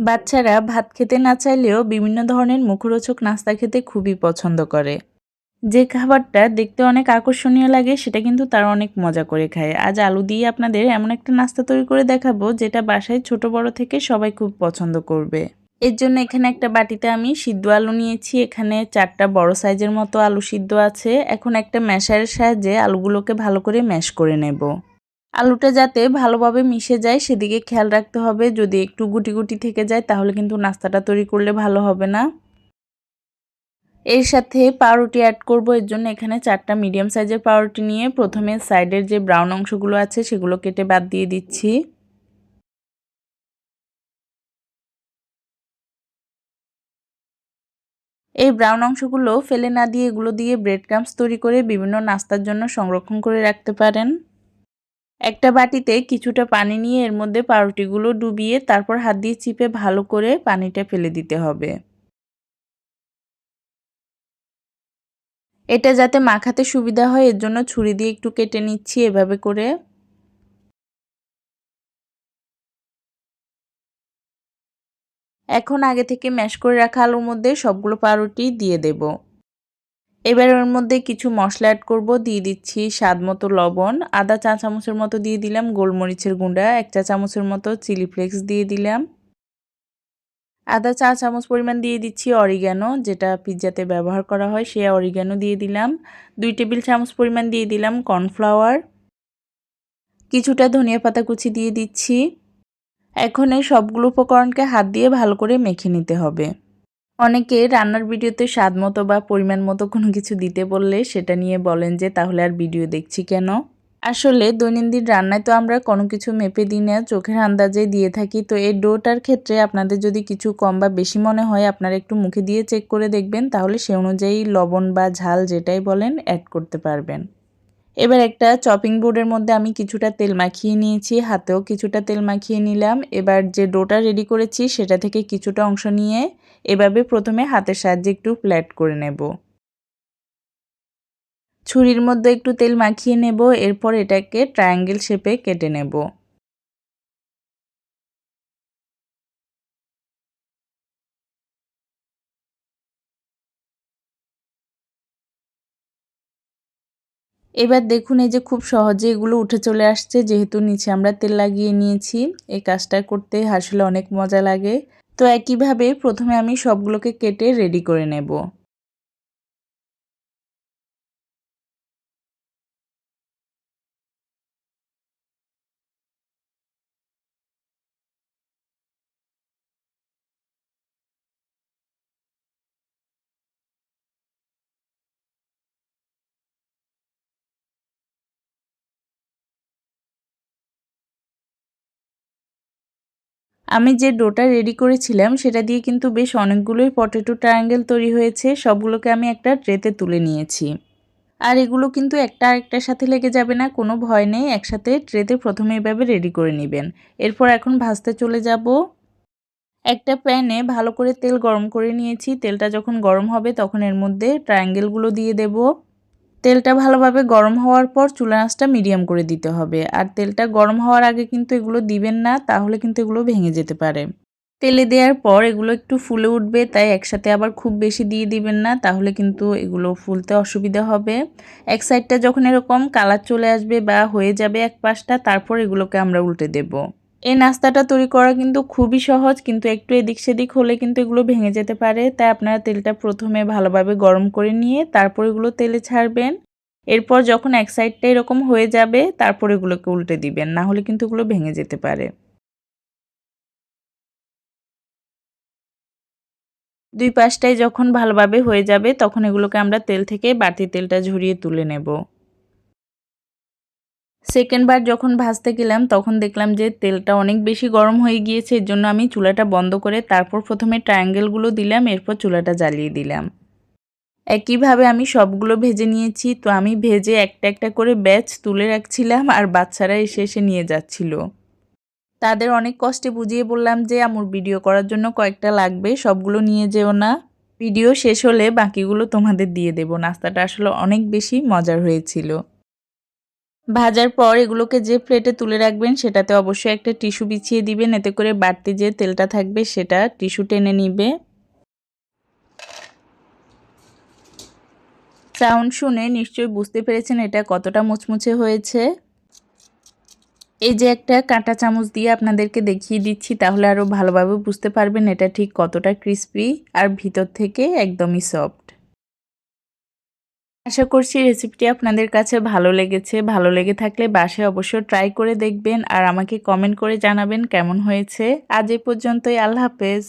বাচ্চারা ভাত খেতে না চাইলেও বিভিন্ন ধরনের মুখরোচক নাস্তা খেতে খুবই পছন্দ করে। যে খাবারটা দেখতে অনেক আকর্ষণীয় লাগে, সেটা কিন্তু তারা অনেক মজা করে খায়। আজ আলু দিয়ে আপনাদের এমন একটা নাস্তা তৈরি করে দেখাবো, যেটা বাসায় ছোট বড় থেকে সবাই খুব পছন্দ করবে। এর জন্য এখানে একটা বাটিতে আমি সিদ্ধ আলু নিয়েছি। এখানে চারটা বড় সাইজের মতো আলু সিদ্ধ আছে। এখন একটা ম্যাশারের সাহায্যে আলুগুলোকে ভালো করে ম্যাশ করে নেব। আলুটা যাতে ভালোভাবে মিশে যায়, সেদিকে খেয়াল রাখতে হবে। যদি একটু গুটি গুটি থেকে যায়, তাহলে কিন্তু নাস্তাটা তৈরি করলে ভালো হবে না। এর সাথে পাউরুটি অ্যাড করব। এর জন্য এখানে চারটা মিডিয়াম সাইজের পাউরুটি নিয়ে প্রথমে সাইডের যে ব্রাউন অংশগুলো আছে, সেগুলো কেটে বাদ দিয়ে দিচ্ছি। এই ব্রাউন অংশগুলো ফেলে না দিয়ে এগুলো দিয়ে ব্রেড ক্রামস তৈরি করে বিভিন্ন নাস্তার জন্য সংরক্ষণ করে রাখতে পারেন। একটা বাটিতে কিছুটা পানি নিয়ে এর মধ্যে পাউরুটিগুলো ডুবিয়ে তারপর হাত দিয়ে চিপে ভালো করে পানিটা ফেলে দিতে হবে। এটা যাতে মাখাতে সুবিধা হয়, এর জন্য ছুরি দিয়ে একটু কেটে নিচ্ছি এভাবে করে। এখন আগে থেকে ম্যাশ করে রাখা আলুর মধ্যে সবগুলো পাউরুটি দিয়ে দেব। এবার ওর মধ্যে কিছু মশলা অ্যাড করব। দিয়ে দিচ্ছি স্বাদ মতো লবণ, আদা চা চামচের মতো দিয়ে দিলাম, গোলমরিচের গুঁড়া, এক চা চামচের মতো চিলি ফ্লেক্স দিয়ে দিলাম। আদা চা চামচ পরিমাণ দিয়ে দিচ্ছি অরিগ্যানো যেটা পিৎজাতে ব্যবহার করা হয়, সে অরিগ্যানো দিয়ে দিলাম। দুই টেবিল চামচ পরিমাণ দিয়ে দিলাম কর্নফ্লাওয়ার কিছুটা ধনিয়া পাতা কুচি দিয়ে দিচ্ছি। এখন এই সবগুলো উপকরণকে হাত দিয়ে ভালো করে মেখে নিতে হবে। অনেকে রান্নার ভিডিওতে স্বাদ মতো বা পরিমাণ মতো কোনো কিছু দিতে বললে সেটা নিয়ে বলেন যে, তাহলে আর ভিডিও দেখছি কেন? আসলে দৈনন্দিন রান্নায় তো আমরা কোনো কিছু মেপে দিই না, চোখের আন্দাজে দিয়ে থাকি। তো এই ডোটার ক্ষেত্রে আপনাদের যদি কিছু কম বা বেশি মনে হয়, আপনারা একটু মুখে দিয়ে চেক করে দেখবেন, তাহলে সে অনুযায়ী লবণ বা ঝাল যেটাই বলেন অ্যাড করতে পারবেন। এবার একটা চপিং বোর্ডের মধ্যে আমি কিছুটা তেল মাখিয়ে নিয়েছি, হাতেও কিছুটা তেল মাখিয়ে নিলাম। এবার যে ডোটা রেডি করেছি সেটা থেকে কিছুটা অংশ নিয়ে এভাবে প্রথমে হাতের সাহায্যে একটু ফ্ল্যাট করে নেব। ছুরির মধ্যে একটু তেল মাখিয়ে নেব, এরপর এটাকে ট্রায়াঙ্গেল শেপে কেটে নেব। এবার দেখুন এই যে খুব সহজে এগুলো উঠে চলে আসছে, যেহেতু নিচে আমরা তেল লাগিয়ে নিয়েছি। এই কাজটা করতে আসলে অনেক মজা লাগে। তো একইভাবে প্রথমে আমি সবগুলোকে কেটে রেডি করে নেব। আমি যে ডোটা রেডি করেছিলাম, সেটা দিয়ে কিন্তু বেশ অনেকগুলোই পটেটো ট্রায়াঙ্গেল তৈরি হয়েছে। সবগুলোকে আমি একটা ট্রেতে তুলে নিয়েছি। আর এগুলো কিন্তু একটা আরেকটার সাথে লেগে যাবে না, কোনো ভয় নেই। একসাথে ট্রেতে প্রথমে এভাবে রেডি করে নেবেন। এরপর এখন ভাজতে চলে যাব। একটা প্যানে ভালো করে তেল গরম করে নিয়েছি। তেলটা যখন গরম হবে, তখন এর মধ্যে ট্রায়াঙ্গেলগুলো দিয়ে দেবো। তেলটা ভালোভাবে গরম হওয়ার পর চুলা আঁচটা মিডিয়াম করে দিতে হবে। আর তেলটা গরম হওয়ার আগে কিন্তু এগুলো দিবেন না, তাহলে কিন্তু এগুলো ভেঙে যেতে পারে। তেলে দেওয়ার পর এগুলো একটু ফুলে উঠবে, তাই একসাথে আবার খুব বেশি দিয়ে দিবেন না, তাহলে কিন্তু এগুলো ফুলতে অসুবিধা হবে। এক সাইডটা যখন এরকম কালার চলে আসবে বা হয়ে যাবে এক পাশটা, তারপর এগুলোকে আমরা উল্টে দেব। এই নাস্তাটা তৈরি করা কিন্তু খুবই সহজ, কিন্তু একটু এদিক সেদিক হলে কিন্তু এগুলো ভেঙে যেতে পারে। তাই আপনারা তেলটা প্রথমে ভালোভাবে গরম করে নিয়ে তারপর এগুলো তেলে ছাড়বেন। এরপর যখন এক সাইডটা এরকম হয়ে যাবে, তারপর এগুলোকে উল্টে দিবেন, না হলে কিন্তু এগুলো ভেঙে যেতে পারে। দুই পাশটাই যখন ভালোভাবে হয়ে যাবে, তখন এগুলোকে আমরা তেল থেকে বাড়তি তেলটা ঝরিয়ে তুলে নেব। সেকেন্ড বার যখন ভাজতে গেলাম, তখন দেখলাম যে তেলটা অনেক বেশি গরম হয়ে গিয়েছে এর জন্য আমি চুলাটা বন্ধ করে তারপর প্রথমে ট্রায়াঙ্গেলগুলো দিলাম, এরপর চুলাটা জ্বালিয়ে দিলাম। একইভাবে আমি সবগুলো ভেজে নিয়েছি, তো আমি ভেজে একটা একটা করে ব্যাচ তুলে রাখছিলাম আর বাচ্চারা এসে এসে নিয়ে যাচ্ছিল। তাদের অনেক কষ্টে বুঝিয়ে বললাম যে, আমার ভিডিও করার জন্য কয়েকটা লাগবে, সবগুলো নিয়ে যেও না। ভিডিও শেষ হলে বাকিগুলো তোমাদের দিয়ে দেব। নাস্তাটা আসলে অনেক বেশি মজার হয়েছিল। ভাজার পর এগুলোকে যে প্লেটে তুলে রাখবেন, সেটাতে অবশ্যই একটা টিস্যু বিছিয়ে দিবেন। এতে করে বাড়তি যে তেলটা থাকবে, সেটা টিস্যু টেনে নিবে। সাউন্ড শুনে নিশ্চয়ই বুঝতে পেরেছেন এটা কতটা মুচমুচে হয়েছে। এই যে একটা কাঁটা চামচ দিয়ে আপনাদেরকে দেখিয়ে দিচ্ছি, তাহলে আরও ভালোভাবে বুঝতে পারবেন এটা ঠিক কতটা ক্রিস্পি আর ভিতর থেকে একদমই সফট আশা করছি রেসিপিটি আপনাদের কাছে ভালো লেগেছে। ভালো লেগে থাকলে বাসায় অবশ্য ট্রাই করে দেখবেন আর আমাকে কমেন্ট করে জানাবেন কেমন হয়েছে। আজ এই পর্যন্তই, আল্লাহ হাফেজ।